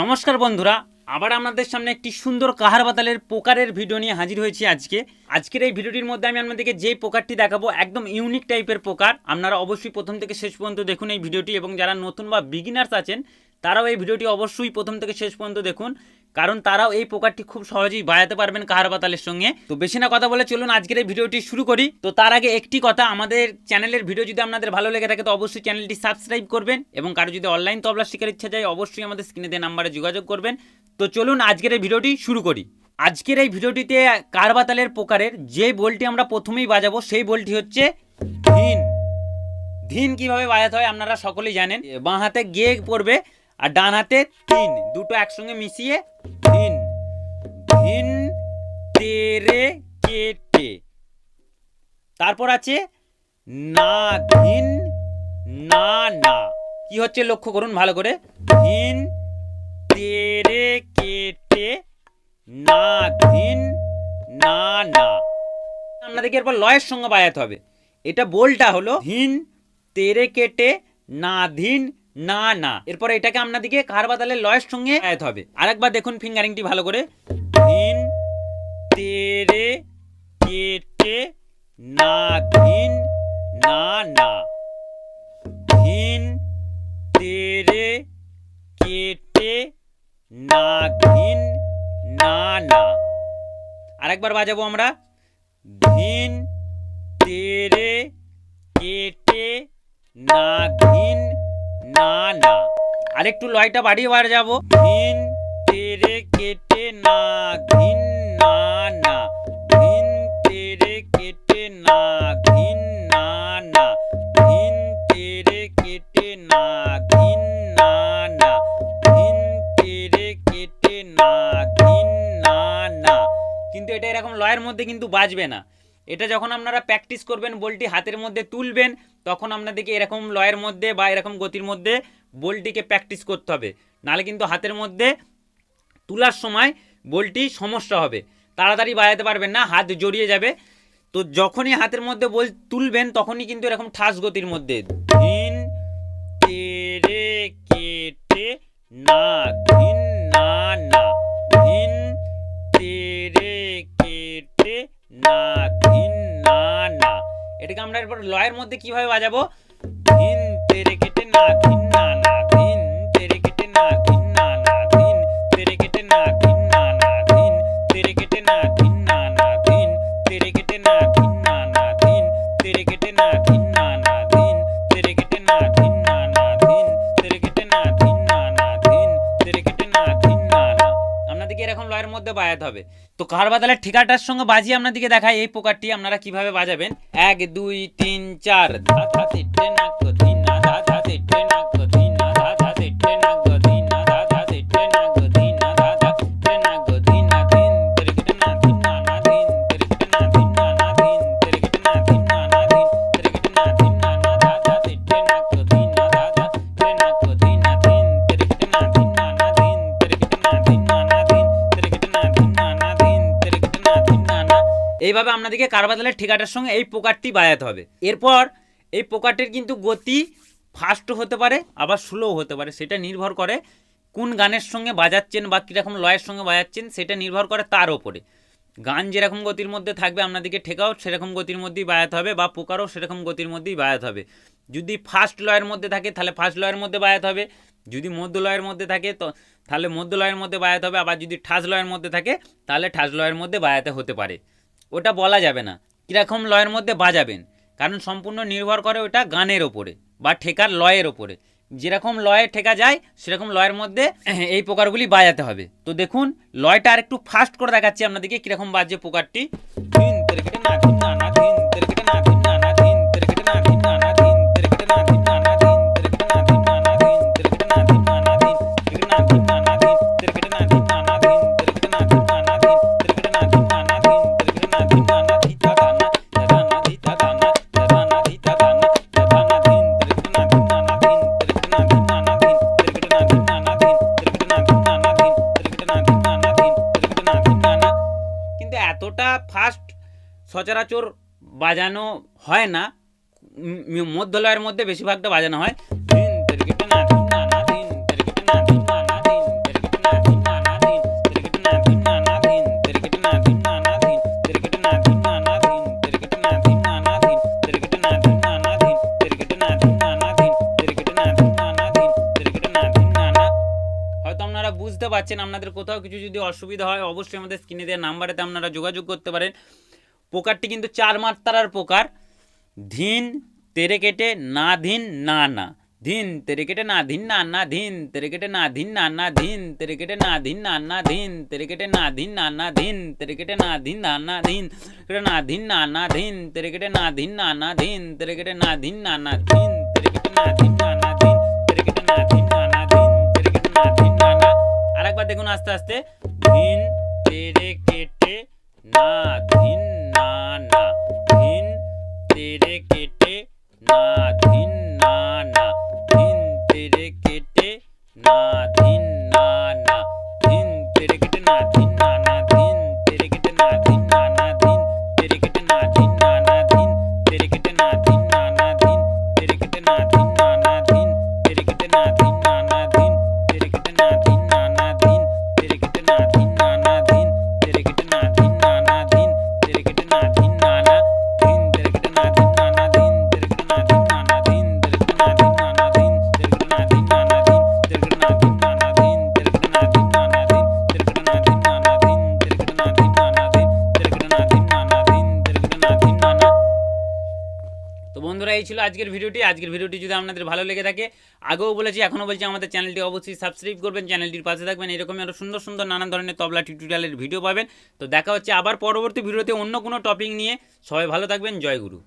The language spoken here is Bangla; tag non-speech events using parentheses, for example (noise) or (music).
নমস্কার বন্ধুরা, আবার আপনাদের সামনে একটি সুন্দর কাহার বাতালের পোকারের ভিডিও নিয়ে হাজির হয়েছি আজকে। আজকের এই ভিডিওটির মধ্যে আমি আপনাদেরকে যেই পোকারটি দেখাবো, একদম ইউনিক টাইপের পোকার, আপনারা অবশ্যই প্রথম থেকে শেষ পর্যন্ত দেখুন এই ভিডিওটি এবং যারা নতুন বা বিগিনার্স আছেন, তারাও এই ভিডিওটি অবশ্যই প্রথম থেকে শেষ পর্যন্ত দেখুন। কারণ তারাও এই পোকারটি খুব সহজেই বাজাতে পারবেন কাহার বাতালের সঙ্গে। তো বেশি না কথা বলে চলুন আজকের এই ভিডিওটি শুরু করি। তো তার আগে একটি কথা, আমাদের চ্যানেলের ভিডিও যদি আপনাদের ভালো লেগে থাকে তো অবশ্যই চ্যানেলটি সাবস্ক্রাইব করবেন এবং কারও যদি অনলাইন তবলা শেখার ইচ্ছা যায় অবশ্যই আমাদের স্ক্রিনে দেওয়া নাম্বারে যোগাযোগ করবেন। তো চলুন আজকের এই ভিডিওটি শুরু করি। আজকের এই ভিডিওটিতে কারবাতালের পোকারের যে বলটি আমরা প্রথমেই বাজাবো সেই বলটি হচ্ছে ধিন। ধিন কীভাবে বাজাতে হয় আপনারা সকলেই জানেন। বাঁ হাতে গে পড়বে আর ডান হাতে তিন, দুটো একসঙ্গে মিশিয়ে ধিন ধিন, তেরে, কেটে। তারপর আছে না, ধিন, না না। কি হচ্ছে লক্ষ্য করুন ভালো করে। ধিন, তেরে, কেটে, না, ধিন, না না। আপনাদেরকে এরপর লয়ের সঙ্গে বাজাতে হবে। এটা বোলটা হলো ধিন, তেরে, কেটে, না, ধিন না না। এরপর এটাকে আপনাদেরকে কার বাদালে লয়ের সঙ্গে বাজাতে হবে। আরেকবার দেখুন ফিঙ্গারিংটি ভালো করে। ধিন তেরে, কেটে, না ধিন না না। ধিন তেরে, কেটে, না ধিন না না। আরেকবার বাজাবো আমরা। ধিন তেরে, কেটে, না ধিন না না। আরেকটু লয়টা বাড়িয়ে বাজাবো ধিন তেরে কেটে না ধিন না না। ধিন তেরে কেটে না ধিন না না। ধিন তেরে কেটে না ধিন না না। ধিন তেরে কেটে না ধিন না না। কিন্তু এটা এরকম লয়ের মধ্যে কিন্তু বাজবে না। এটা যখন আপনারা প্র্যাকটিস করবেন, বলটি হাতের মধ্যে তুলবেন, তখন আপনাদেরকে এরকম লয়ের মধ্যে বা এরকম গতির মধ্যে বলটিকে প্র্যাকটিস করতে হবে। নাহলে কিন্তু হাতের মধ্যে তোলার সময় বলটি সমস্যা হবে। তাড়াতাড়ি বাজাতে পারবেন না, হাত জড়িয়ে যাবে। তো যখনই হাতের মধ্যে বল তুলবেন, তখনই কিন্তু এরকম ঠাস গতির মধ্যে ধিন তেরে কেটে না ধিন না না ধিন তেরে কেটে এটাকে আমরা এরপর লয়ের মধ্যে কীভাবে বাজাবো? ধিন তেরে কেটে না, ধিন না না, ধিন তেরে কেটে না আপনাদেরকে এরকম লয়ের মধ্যে বাজাতে হবে। তো কার বাদালের ঠিকাটার সঙ্গে বাজিয়ে আপনাদেরকে দেখায় এই পোকারটি আপনারা কীভাবে বাজাবেন। এক, দুই, তিন, চার। তিট্টে নাক ধিন না, ধা ধা। এইভাবে আপনাদেরকে কারবাদালের ঠিকাটার সঙ্গে এই পোকারটি বাজাতে হবে। এরপর এই পোকারটির কিন্তু গতি ফাস্টও হতে পারে, আবার স্লো হতে পারে, সেটা নির্ভর করে কোন গানের সঙ্গে বাজাচ্ছেন বা কীরকম লয়ের সঙ্গে বাজাচ্ছেন, সেটা নির্ভর করে তার ওপরে। গান যেরকম গতির মধ্যে থাকবে, আপনাদেরকে ঠেকাও সেরকম গতির মধ্যেই বাজাতে হবে বা পোকারও সেরকম গতির মধ্যেই বাজাতে হবে। যদি ফার্স্ট লয়ের মধ্যে থাকে, তাহলে ফার্স্ট লয়ের মধ্যে বাজাতে হবে। যদি মধ্য লয়ের মধ্যে থাকে, তো তাহলে মধ্য লয়ের মধ্যে বাজাতে হবে। আবার যদি ঠাস লয়ের মধ্যে থাকে, তাহলে ঠাস লয়ের মধ্যে বাজাতে হতে পারে। ওটা বলা যাবে না। কীরকম লয়ের মধ্যে বাজাবেন। কারণ সম্পূর্ণ নির্ভর করে ওটা গানের ওপরে বা ঠেকার লয়ের ওপরে। যেরকম লয়ে ঠেকা যায়, সেরকম লয়ের মধ্যে (clears throat) এই পোকারগুলি বাজাতে হবে। তো দেখুন, লয়টা আর একটু ফাস্ট করে দেখাচ্ছি আপনাদেরকে কীরকম বাজছে প্রকারটি সচরাচর বাজানো হয় না মধ্যলয়ের মধ্যে বেশিরভাগটা বাজানো হয় বুঝতে পারছেন আপনাদের কোথাও কিছু যদি অসুবিধা হয় অবশ্যই আমাদের স্ক্রিনে দেওয়া নাম্বারেতে আপনারা যোগাযোগ করতে পারেন পোকারটি কিন্তু চার মাত্রার পোকার ধিন তেরে কেটে না ধিন না না ধিন তেরে কেটে না ধিন না না ধিন তেরে কেটে না ধিন না না ধিন তেরে কেটে না ধিন না না ধিন তেরে কেটে না ধিন না না ধিন তেরে কেটে না ধিন না না ধিন কেটে না ধিন না না ধিন তেরে কেটে না ধিন না না ধিন তেরে কেটে না ধিন না না ধিন তেরে কেটে না ধিন না না ধিন তেরে কেটে না ধিন না না ধিন তেরে কেটে না ধিন না না আরেকবার দেখুন আস্তে আস্তে ধিন তেরে কেটে না கிட்டு நான் এই ছিল আজকের ভিডিওটি। আজকের ভিডিওটি যদি আপনাদের ভালো লেগে থাকে, আগেও বলেছি, এখনও বলছি আমাদের চ্যানেলটি অবশ্যই সাবস্ক্রাইব করবেন, চ্যানেলটির পাশে থাকবেন, এরকমই আরও সুন্দর সুন্দর নানান ধরনের তবলা টিউটোরিয়ালের ভিডিও পাবেন। তো দেখা হচ্ছে আবার পরবর্তী ভিডিওতে অন্য কোনো টপিক নিয়ে। সবাই ভালো থাকবেন, জয় গুরু।